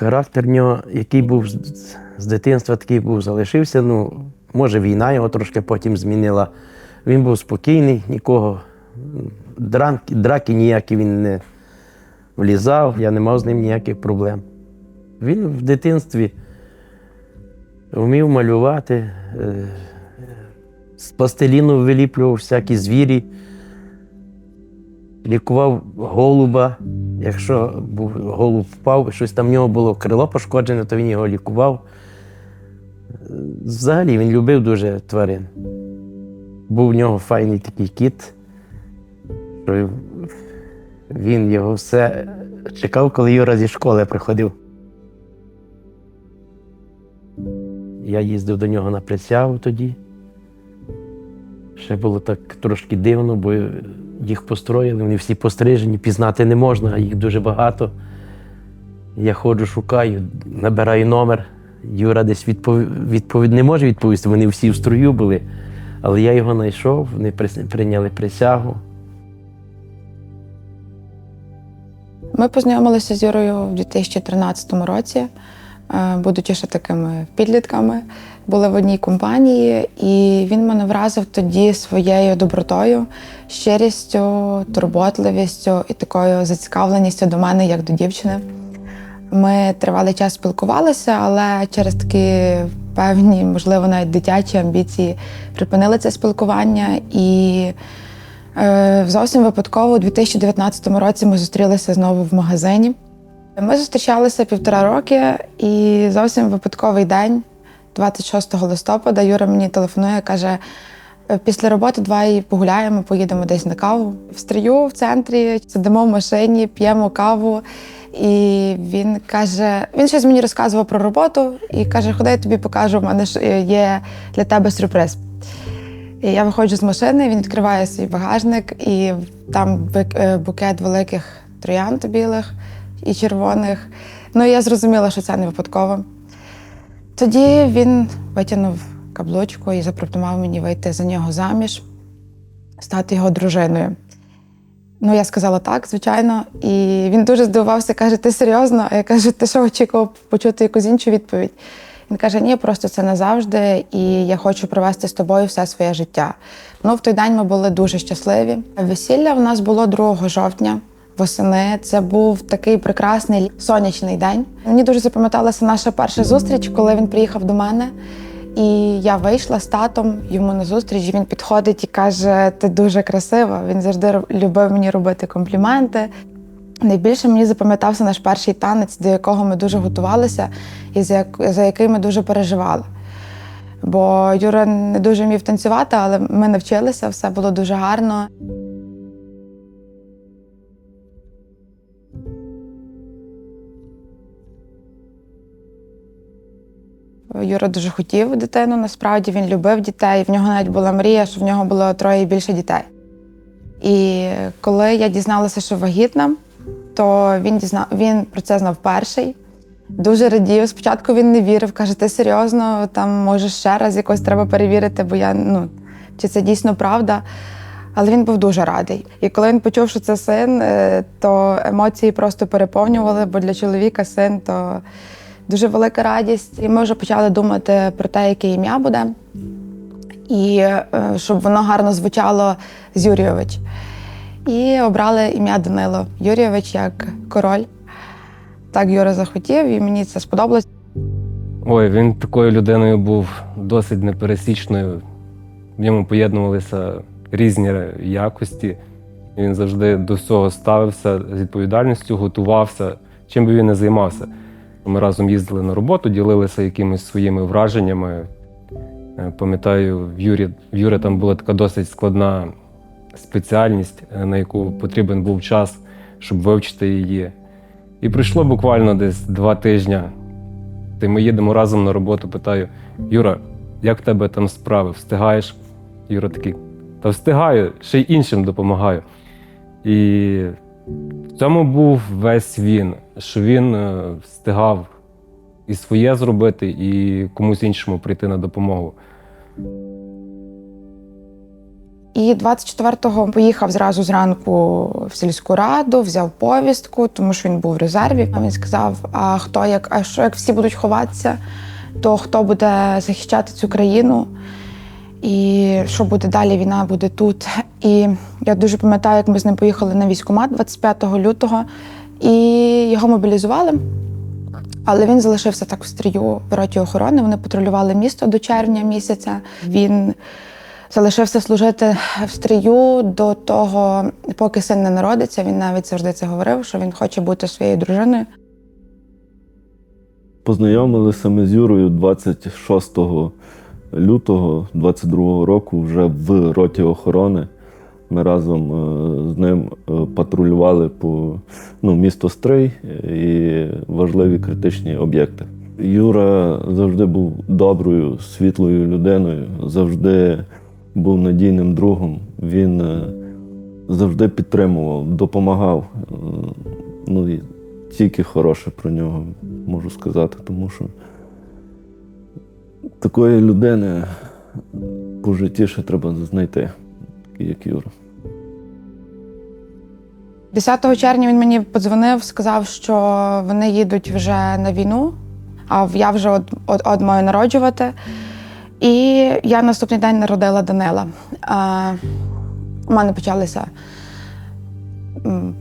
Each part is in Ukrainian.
Характер нього, який був з- дитинства, такий був, залишився. Ну, може, війна його трошки потім змінила. Він був спокійний, нікого. Дранки, драки ніякі він не влізав, я не мав з ним ніяких проблем. Він в дитинстві вмів малювати, е, з пластиліну виліплював всякі звірі, лікував голуба. Якщо був голуб впав, щось там в нього було крило пошкоджене, то він його лікував. Взагалі він любив дуже тварин. Був в нього файний такий кіт, що він його все чекав, коли Юра зі школи приходив. Я їздив до нього на присягу тоді. Ще було так трошки дивно, бо їх построїли, вони всі пострижені, пізнати не можна, їх дуже багато. Я ходжу, шукаю, набираю номер. Юра десь відпов... відповідь не може відповісти, вони всі в строю були. Але я його знайшов, вони прийняли присягу. Ми познайомилися з Юрою в 2013 році, е, будучи ще такими підлітками, були в одній компанії, і він мене вразив тоді своєю добротою, щирістю, турботливістю і такою зацікавленістю до мене як до дівчини. Ми тривалий час спілкувалися, але через такі певні, можливо, навіть дитячі амбіції припинили це спілкування. І е, зовсім випадково у 2019 році ми зустрілися знову в магазині. Ми зустрічалися півтора роки, і зовсім випадковий день, 26 листопада, Юра мені телефонує каже: «Е, після роботи давай погуляємо, поїдемо десь на каву. Встаю в центрі, сидимо в машині, п'ємо каву. І він каже: він щось мені розказував про роботу і каже: Ходи, я тобі покажу, в мене е, є для тебе сюрприз. І я виходжу з машини, він відкриває свій багажник, і там е, букет великих троянд білих і червоних. Ну, я зрозуміла, що це не випадково. Тоді він витягнув каблучку і запропонував мені вийти за нього заміж, стати його дружиною. Ну, я сказала так, звичайно. І він дуже здивувався, каже: Ти серйозно? А я кажу, ти що очікував почути якусь іншу відповідь? Він каже: Ні, просто це назавжди, і я хочу провести з тобою все своє життя. Ну, в той день ми були дуже щасливі. Весілля в нас було 2 жовтня. Восени це був такий прекрасний сонячний день. Мені дуже запам'яталася наша перша зустріч, коли він приїхав до мене. І я вийшла з татом йому на зустріч. Він підходить і каже: Ти дуже красива. Він завжди любив мені робити компліменти. Найбільше мені запам'ятався наш перший танець, до якого ми дуже готувалися, і за, за який ми дуже переживали. Бо Юра не дуже вмів танцювати, але ми навчилися, все було дуже гарно. Юра дуже хотів дитину, насправді він любив дітей. В нього навіть була мрія, що в нього було троє і більше дітей. І коли я дізналася, що вагітна, то він дізна... він про це знав перший. Дуже радів. Спочатку він не вірив, каже: ти серйозно, там може ще раз якось треба перевірити, бо я ну чи це дійсно правда. Але він був дуже радий. І коли він почув, що це син, е, то емоції просто переповнювали, бо для чоловіка син то дуже велика радість. І ми вже почали думати про те, яке ім'я буде, і е, щоб воно гарно звучало з Юрійович. І обрали ім'я Данило Юрійович як король. Так Юра захотів, і мені це сподобалось. Ой, він такою людиною був досить непересічною. В ньому поєднувалися різні якості. Він завжди до всього ставився з відповідальністю, готувався, чим би він не займався. Ми разом їздили на роботу, ділилися якимись своїми враженнями. Е, Пам'ятаю, в Юрі, в Юри там була така досить складна спеціальність, е, на яку потрібен був час, щоб вивчити її. І пройшло буквально десь два тижні. Та ми їдемо разом на роботу, питаю: Юра, як в тебе там справи? Встигаєш? Юра такий, та встигаю, ще й іншим допомагаю. І в цьому був весь він, що він е, встигав і своє зробити, і комусь іншому прийти на допомогу. І 24-го поїхав зразу зранку в сільську раду, взяв повістку, тому що він був в резерві. Він сказав: А хто як, а що як всі будуть ховатися, то хто буде захищати цю країну? І що буде далі? Війна буде тут. І я дуже пам'ятаю, як ми з ним поїхали на військкомат 25 лютого, і його мобілізували. Але він залишився так в стрію в роті охорони. Вони патрулювали місто до червня місяця. Він залишився служити в стрію до того, поки син не народиться. Він навіть завжди це говорив, що він хоче бути своєю дружиною. Познайомилися ми з Юрою 26 лютого 22 року вже в роті охорони. Ми разом е, з ним е, патрулювали по ну, місто Стрий і важливі критичні об'єкти. Юра завжди був доброю, світлою людиною, завжди був надійним другом. Він е, завжди підтримував, допомагав. Е, Ну, тільки хороше про нього можу сказати, тому що такої людини по житті ще треба знайти, як Юра. 10 червня він мені подзвонив, сказав, що вони їдуть вже на війну, а я вже от, от, от маю народжувати. І я наступний день народила Данила. У мене почалися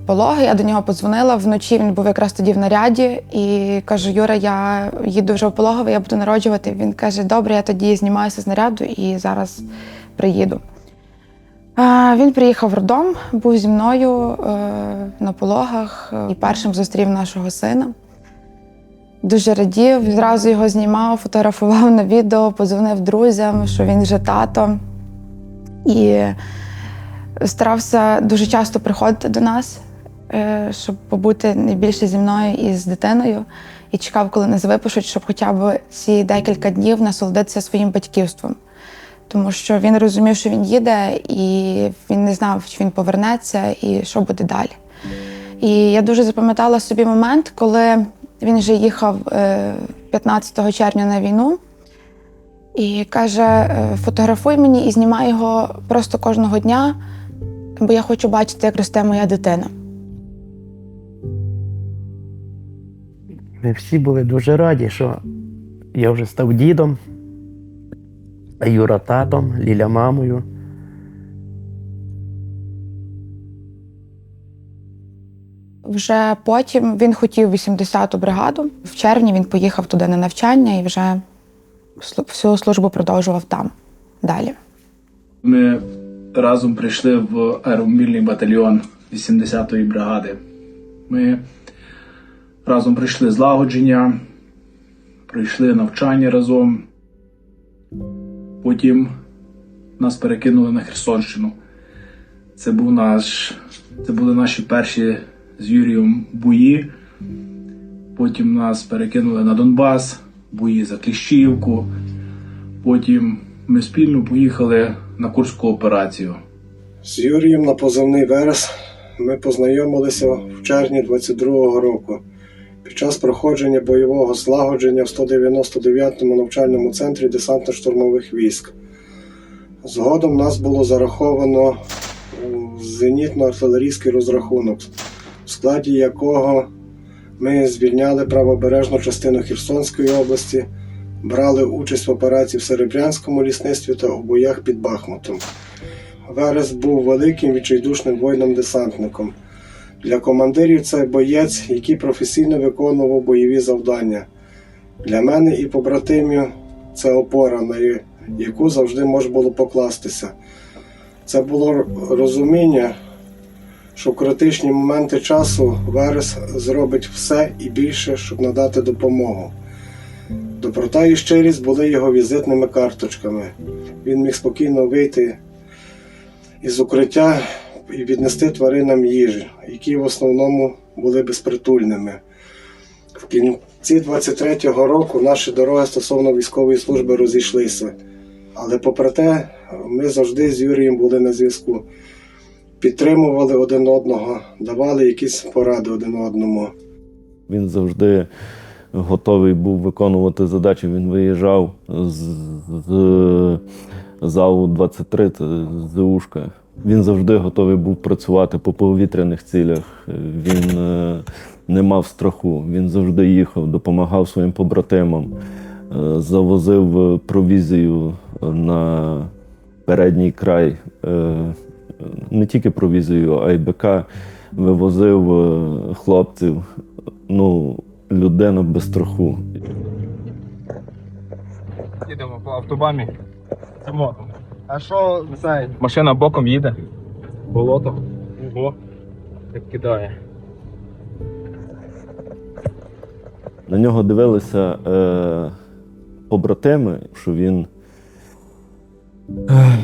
пологи, я до нього подзвонила. Вночі він був якраз тоді в наряді і каже: Юра, я їду вже в пологовий, я буду народжувати. Він каже: Добре, я тоді знімаюся з наряду і зараз приїду. Він приїхав в роддом, був зі мною е, на пологах е, і першим зустрів нашого сина. Дуже радів, зразу його знімав, фотографував на відео, подзвонив друзям, що він вже тато. І старався дуже часто приходити до нас, е, щоб побути найбільше зі мною і з дитиною. І чекав, коли нас випишуть, щоб хоча б ці декілька днів насолодитися своїм батьківством тому що він розумів, що він їде, і він не знав, чи він повернеться і що буде далі. І я дуже запам'ятала собі момент, коли він вже їхав е, 15 червня на війну. І каже: е, фотографуй мені і знімай його просто кожного дня, бо я хочу бачити, як росте моя дитина. Ми всі були дуже раді, що я вже став дідом, а Юра татом, Ліля мамою. Вже потім він хотів 80-ту бригаду. В червні він поїхав туди на навчання і вже всю службу продовжував там далі. Ми разом прийшли в аеромобільний батальйон 80-ї бригади. Ми разом прийшли злагодження, пройшли навчання разом. Потім нас перекинули на Херсонщину. Це був наш, це були наші перші з Юрієм бої. Потім нас перекинули на Донбас, бої за Кліщівку. Потім ми спільно поїхали на Курську операцію. З Юрієм на позивний Верес ми познайомилися в червні 22-го року під час проходження бойового злагодження в 199-му навчальному центрі десантно-штурмових військ. Згодом нас було зараховано зенітно-артилерійський розрахунок, в складі якого ми звільняли правобережну частину Херсонської області, брали участь в операції в Серебрянському лісництві та у боях під Бахмутом. Верес був великим відчайдушним воїном-десантником. Для командирів це боєць, який професійно виконував бойові завдання. Для мене і побратимів це опора, на яку завжди можна було покластися. Це було розуміння, що в критичні моменти часу Верес зробить все і більше, щоб надати допомогу. Доброта і щирість були його візитними карточками. Він міг спокійно вийти із укриття і віднести тваринам їжі, які в основному були безпритульними. В кінці 23-го року наші дороги стосовно військової служби розійшлися. Але попри те, ми завжди з Юрієм були на зв'язку, підтримували один одного, давали якісь поради один одному. Він завжди готовий був виконувати задачі. Він виїжджав з, з ЗАУ-23 це ЗУшка. Він завжди готовий був працювати по повітряних цілях. Він е, не мав страху. Він завжди їхав, допомагав своїм побратимам, е, завозив е, провізію на передній край. Не тільки провізію, а й БК. Вивозив е, хлопців. Ну, людина без страху. Їдемо по автобамі. Цьому. А що цей? Машина боком їде. Болото. Ого. Як кидає. На нього дивилися е, побратими, що він е,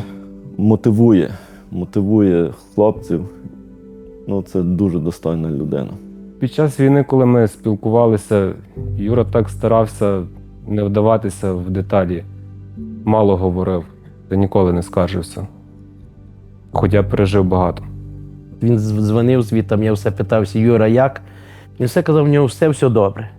мотивує, мотивує хлопців. Ну, це дуже достойна людина. Під час війни, коли ми спілкувалися, Юра так старався не вдаватися в деталі. Мало говорив, та ніколи не скаржився. Хоча пережив багато. Він дз- дзвонив звідти, я все питався, Юра, як? Він все казав, в нього все, все добре.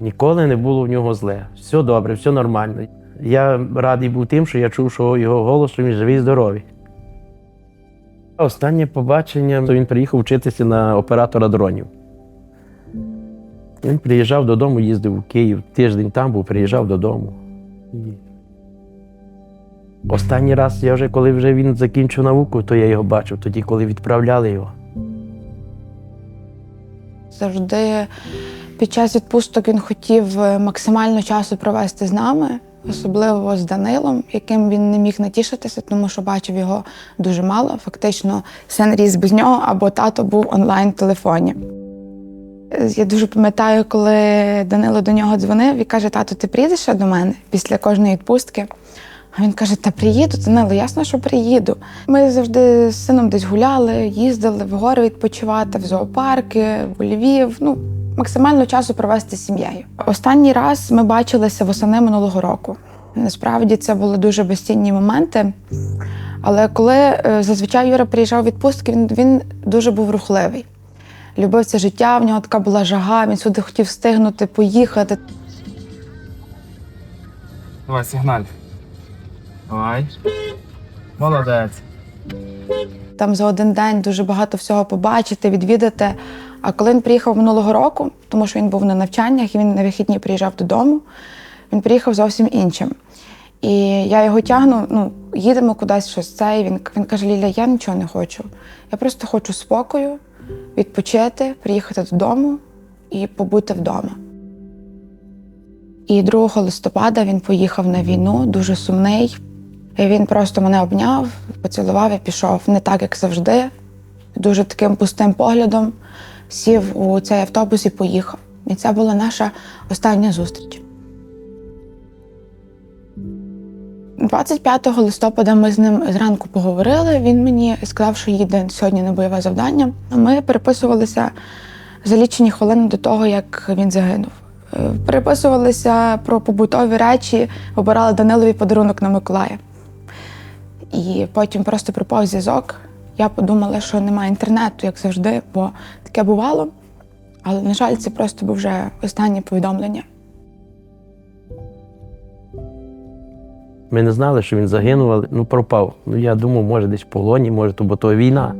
Ніколи не було в нього зле. Все добре, все нормально. Я радий був тим, що я чув, що його голос, що він живий і здоровий. Останнє побачення, то він приїхав вчитися на оператора дронів. Він приїжджав додому, їздив у Київ, тиждень там був, приїжджав додому. Останній раз, я вже коли вже він закінчив науку, то я його бачив, тоді, коли відправляли його. Завжди під час відпусток він хотів е, максимально часу провести з нами, особливо з Данилом, яким він не міг натішитися, тому що бачив його дуже мало. Фактично, син ріс без нього або тато був онлайн в телефоні. Е, Я дуже пам'ятаю, коли Данило до нього дзвонив і каже: Тато, ти приїдеш до мене після кожної відпустки? А він каже: Та приїду, Данило, ясно, що приїду. Ми завжди з сином десь гуляли, їздили в гори відпочивати, в зоопарки, в Львів. Ну, максимально часу провести з сім'єю. Останній раз ми бачилися восени минулого року. Насправді це були дуже безцінні моменти. Але коли е, зазвичай Юра приїжджав у відпустки, він, він дуже був рухливий. Любив це життя, в нього така була жага, він сюди хотів встигнути, поїхати. Давай, сигналь. Давай. Молодець. там за один день дуже багато всього побачити, відвідати. А коли він приїхав минулого року, тому що він був на навчаннях і він на вихідні приїжджав додому, він приїхав зовсім іншим. І я його тягну, ну, їдемо кудись щось це. І він, він каже: Ліля, я нічого не хочу. Я просто хочу спокою, відпочити, приїхати додому і побути вдома. І 2 листопада він поїхав на війну, дуже сумний. І він просто мене обняв, поцілував і пішов не так, як завжди. Дуже таким пустим поглядом сів у цей автобус і поїхав. І це була наша остання зустріч. 25 листопада ми з ним зранку поговорили. Він мені сказав, що їде сьогодні на бойове завдання. Ми переписувалися за лічені хвилини до того, як він загинув. Е, Переписувалися про побутові речі, обирали Данилові подарунок на Миколая. І потім просто пропав зв'язок. Я подумала, що немає інтернету, як завжди, бо таке бувало. Але, на жаль, це просто був вже останнє повідомлення. Ми не знали, що він загинув, але ну, пропав. Ну, я думав, може, десь в полоні, може, то, бо то війна.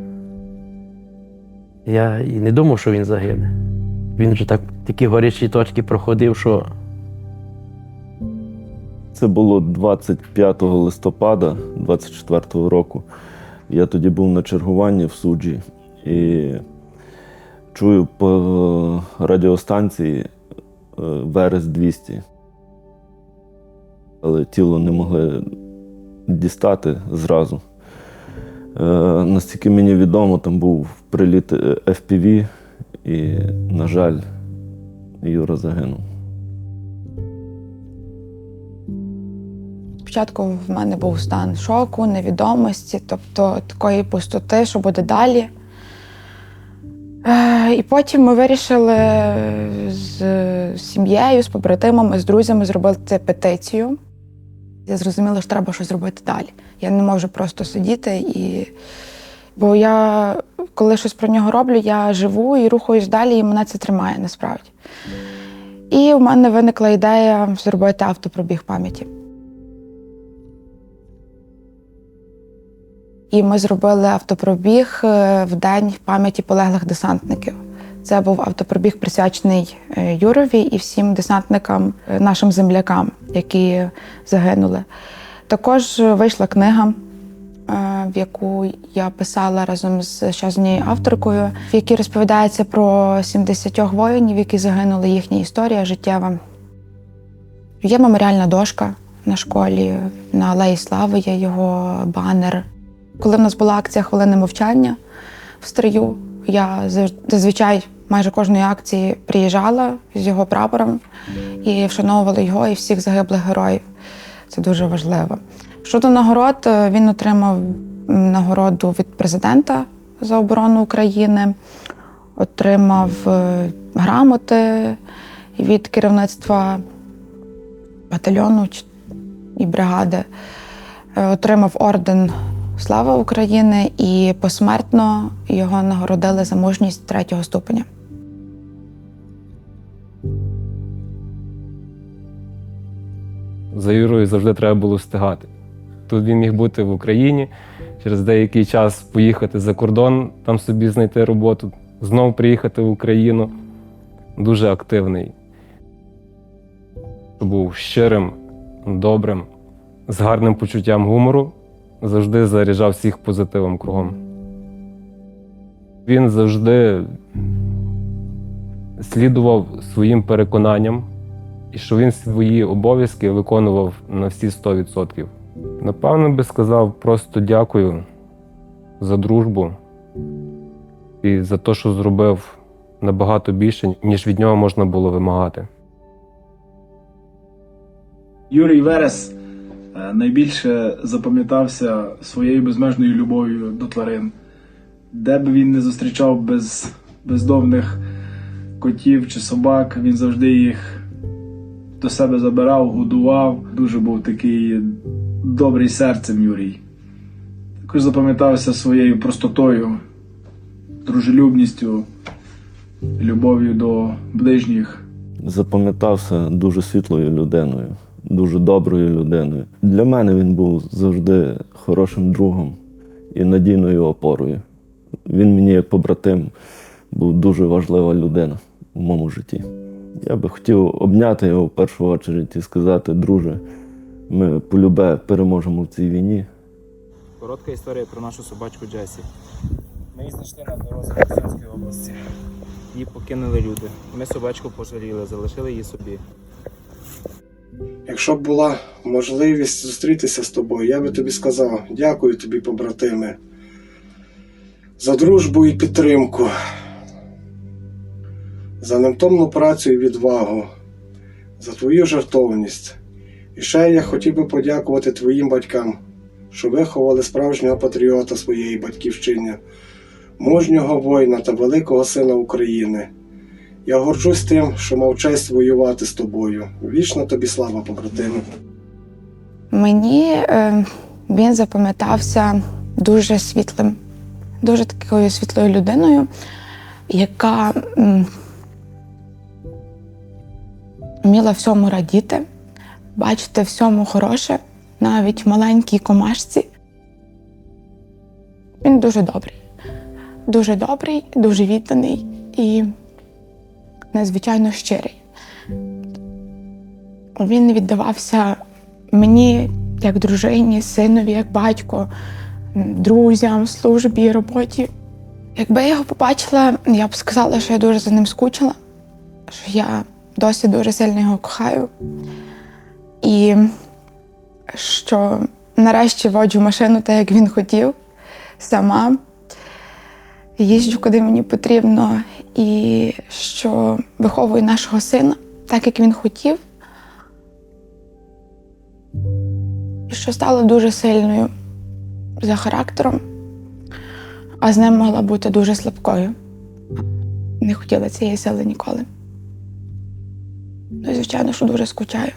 Я і не думав, що він загине. Він вже так такі горячі точки проходив, що Це було 25 листопада 24-го року. Я тоді був на чергуванні в суджі і чую по радіостанції е, Верес 200. Але тіло не могли дістати зразу. Е, Наскільки мені відомо, там був приліт е, FPV, і, на жаль, Юра загинув. Спочатку в мене був стан шоку, невідомості, тобто такої пустоти, що буде далі. Е, І потім ми вирішили з сім'єю, з побратимами, з друзями зробити петицію. Я зрозуміла, що треба щось зробити далі. Я не можу просто сидіти і. Бо я, коли щось про нього роблю, я живу і рухаюсь далі, і мене це тримає насправді. І в мене виникла ідея зробити автопробіг пам'яті. І ми зробили автопробіг е, в день пам'яті полеглих десантників. Це був автопробіг присвячений е, Юрові і всім десантникам, е, нашим землякам, які загинули. Також вийшла книга, в яку я писала разом з ще однією авторкою, в якій розповідається про 70 воїнів, які загинули, їхня історія життєва. Є меморіальна дошка на школі, на Алеї Слави є його банер. Коли в нас була акція хвилини мовчання в стрию, я зазвичай майже кожної акції приїжджала з його прапором і вшановувала його і всіх загиблих героїв. Це дуже важливо. Щодо нагород, е, він отримав нагороду від президента за оборону України, отримав е, грамоти від керівництва батальйону і бригади, Е, отримав орден Слава України і посмертно його нагородили за мужність третього ступеня. За Юрою завжди треба було встигати. Тут він міг бути в Україні, через деякий час поїхати за кордон, там собі знайти роботу, знов приїхати в Україну. Дуже активний. Був щирим, добрим, з гарним почуттям гумору, завжди заряджав всіх позитивом кругом. Він завжди слідував своїм переконанням і що він свої обов'язки виконував на всі 100%. Напевно, би сказав просто дякую за дружбу і за те, що зробив набагато більше, ніж від нього можна було вимагати. Юрій Верес найбільше запам'ятався своєю безмежною любов'ю до тварин. Де би він не зустрічав без, бездомних котів чи собак, він завжди їх до себе забирав, годував. Дуже був такий добрий серцем Юрій. Також запам'ятався своєю простотою, дружелюбністю, любов'ю до ближніх. запам'ятався дуже світлою людиною, дуже доброю людиною. Для мене він був завжди хорошим другом і надійною опорою. Він мені, як побратим, був дуже важлива людина в моєму житті. Я би хотів обняти його в першу чергу і сказати, друже, ми полюбе переможемо в цій війні. Коротка історія про нашу собачку Джесі. Ми її знайшли на дорозі в Херсонській області. Її покинули люди. Ми собачку пожаліли, залишили її собі. Якщо б була можливість зустрітися з тобою, я би тобі сказав дякую тобі, побратиме, за дружбу і підтримку, за невтомну працю і відвагу, за твою жертовність. І ще я хотів би подякувати твоїм батькам, що виховали справжнього патріота своєї батьківщини, мужнього воїна та великого сина України. Я горджусь тим, що мав честь воювати з тобою. Вічна тобі слава, побратиме. Мені е, він запам'ятався дуже світлим, дуже такою світлою людиною, яка м, вміла всьому радіти, бачити всьому хороше, навіть маленькій комашці. Він дуже добрий, дуже добрий, дуже відданий і надзвичайно щирий. Він віддавався мені як дружині, синові, як батько, друзям, службі, роботі. Якби я його побачила, я б сказала, що я дуже за ним скучила, що я досі дуже сильно його кохаю. І що нарешті воджу машину так, як він хотів, сама. Їжджу, куди мені потрібно, і що виховую нашого сина так, як він хотів. Що стала дуже сильною за характером, а з ним могла бути дуже слабкою. Не хотіла цієї сили ніколи. Ну звичайно, що дуже скучаю.